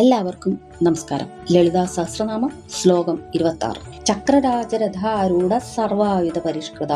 എല്ലാവർക്കും നമസ്കാരം. ലളിതാ സഹസ്രനാമം ശ്ലോകം ഇരുപത്തി ആറ് ചക്രരാജരഥാരൂഢ സർവായുധ പരിഷ്കൃത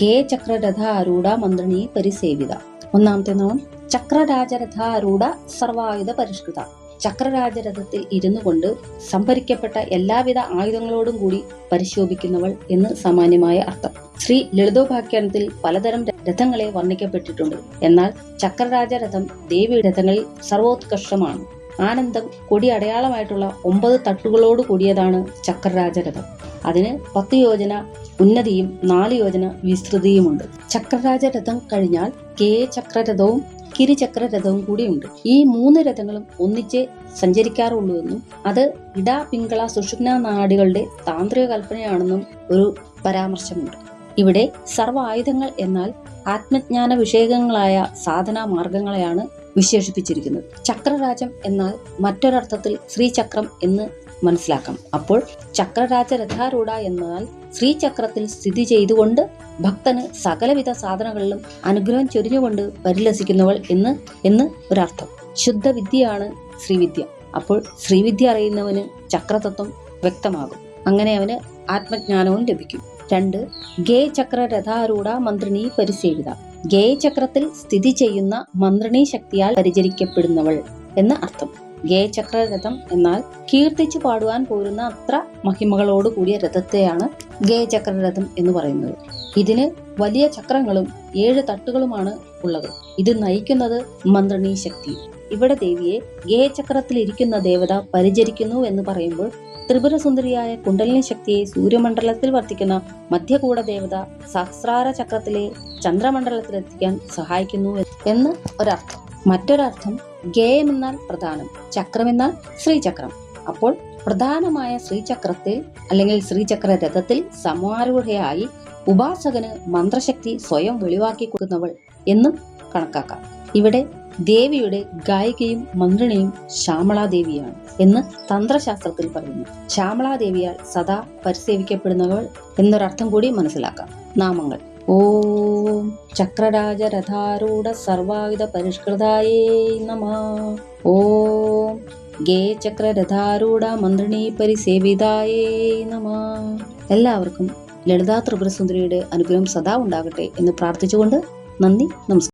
ഗേ ചക്രരഥാരൂഢ മന്ത്രിണി പരിസേവിത. ഒന്നാമത്തെ നാമം ചക്രരാജരഥാരൂഢ സർവായുധ പരിഷ്കൃത. ചക്രരാജരഥത്തിൽ ഇരുന്നു കൊണ്ട് സംഭരിക്കപ്പെട്ട എല്ലാവിധ ആയുധങ്ങളോടും കൂടി പരിശോഭിക്കുന്നവൾ എന്ന് സാമാന്യമായ അർത്ഥം. ശ്രീ ലളിതോപാഖ്യാനത്തിൽ പലതരം രഥങ്ങളെ വർണിക്കപ്പെട്ടിട്ടുണ്ട്. എന്നാൽ ചക്രരാജരഥം ദേവി രഥങ്ങളിൽ സർവോത്കർഷമാണ് ആനന്ദം കൊടി അടയാളമായിട്ടുള്ള ഒമ്പത് തട്ടുകളോട് കൂടിയതാണ് ചക്രരാജരഥം. അതിന് പത്ത് യോജന ഉന്നതിയും നാല് യോജന വിസ്തൃതിയുമുണ്ട്. ചക്രരാജരഥം കഴിഞ്ഞാൽ കെ ചക്രരഥവും കിരിചക്രരഥവും കൂടിയുണ്ട്. ഈ മൂന്ന് രഥങ്ങളും ഒന്നിച്ച് സഞ്ചരിക്കാറുള്ളൂ എന്നും അത് ഇട പിങ്കള സുഷുപ്ന നാടുകളുടെ താന്ത്രിക കൽപ്പനയാണെന്നും ഒരു പരാമർശമുണ്ട്. ഇവിടെ സർവ ആയുധങ്ങൾ എന്നാൽ ആത്മജ്ഞാന വിഷയകങ്ങളായ സാധനാ മാർഗങ്ങളെയാണ് വിശേഷിപ്പിച്ചിരിക്കുന്നത്. ചക്രരാജം എന്നാൽ മറ്റൊരർത്ഥത്തിൽ ശ്രീചക്രം എന്ന് മനസ്സിലാക്കാം. അപ്പോൾ ചക്രരാജ രഥാരൂഢ എന്നാൽ ശ്രീചക്രത്തിൽ സ്ഥിതി ചെയ്തുകൊണ്ട് ഭക്തന് സകലവിധ സാധനങ്ങളിലും അനുഗ്രഹം ചൊരിഞ്ഞുകൊണ്ട് പരിലസിക്കുന്നവൾ എന്ന് എന്ന് ഒരർത്ഥം. ശുദ്ധവിദ്യയാണ് ശ്രീവിദ്യ. അപ്പോൾ ശ്രീവിദ്യ അറിയുന്നവന് ചക്രതത്വം വ്യക്തമാകും. അങ്ങനെ അവന് ആത്മജ്ഞാനവും ലഭിക്കും. രണ്ട് ഗേ ചക്ര രഥാരൂഢ മന്ത്രിണി പരിസേവിത ഗേ ചക്രത്തിൽ സ്ഥിതി ചെയ്യുന്ന മന്ത്രിണി ശക്തിയാൽ പരിചരിക്കപ്പെടുന്നവൾ എന്ന് അർത്ഥം. ഗേ ചക്രരഥം എന്നാൽ കീർത്തിച്ചു പാടുവാൻ പോരുന്ന അത്ര മഹിമകളോട് കൂടിയ രഥത്തെയാണ് ഗേ ചക്രരഥം എന്ന് പറയുന്നത്. ഇതിന് വലിയ ചക്രങ്ങളും ഏഴ് തട്ടുകളുമാണ് ഉള്ളത്. ഇത് നയിക്കുന്നത് മന്ത്രിണി ശക്തി. ഇവിടെ ദേവിയെ ഗേ ഇരിക്കുന്ന ദേവത പരിചരിക്കുന്നു എന്ന് പറയുമ്പോൾ ത്രിപുര സുന്ദരിയായ കുണ്ടലിനി ശക്തിയെ സൂര്യമണ്ഡലത്തിൽ വർത്തിക്കുന്ന മധ്യകൂട ദേവത സഹസ്രാര ചക്രത്തിലെ ചന്ദ്രമണ്ഡലത്തിലെത്തിക്കാൻ സഹായിക്കുന്നു എന്ന് ഒരർത്ഥം. മറ്റൊരർത്ഥം ഗേയം എന്നാൽ പ്രധാനം ചക്രം എന്നാൽ ശ്രീചക്രം. അപ്പോൾ പ്രധാനമായ ശ്രീചക്രത്തിൽ അല്ലെങ്കിൽ ശ്രീചക്ര രഥത്തിൽ സമാരൂഢയായി ഉപാസകന് മന്ത്രശക്തി സ്വയം വെളിവാക്കി കൊടുക്കുന്നവൾ എന്നും കണക്കാക്കാം. ഇവിടെ ദേവിയുടെ ഗായികയും മന്ത്രിണിയും ശ്യാമളാദേവിയാണ് എന്ന് തന്ത്രശാസ്ത്രത്തിൽ പറയുന്നു. ശ്യാമളാദേവിയാൽ സദാ പരിസേവിക്കപ്പെടുന്നവൾ എന്നൊരർത്ഥം കൂടി മനസ്സിലാക്കാം. നാമങ്ങൾ. ഓം ചക്രരാജ ചക്രരാജരഥാരൂഢ സർവായുധ പരിഷ്കൃതായേ നമ. ഓം ഗേ ചക്രരഥാരൂഢ മന്ത്രിണി പരിസേവിതായേ നമ. എല്ലാവർക്കും ലളിതാ ത്രിപുരസുന്ദരിയുടെ അനുഗ്രഹം സദാ ഉണ്ടാകട്ടെ എന്ന് പ്രാർത്ഥിച്ചുകൊണ്ട് നന്ദി നമസ്കാരം.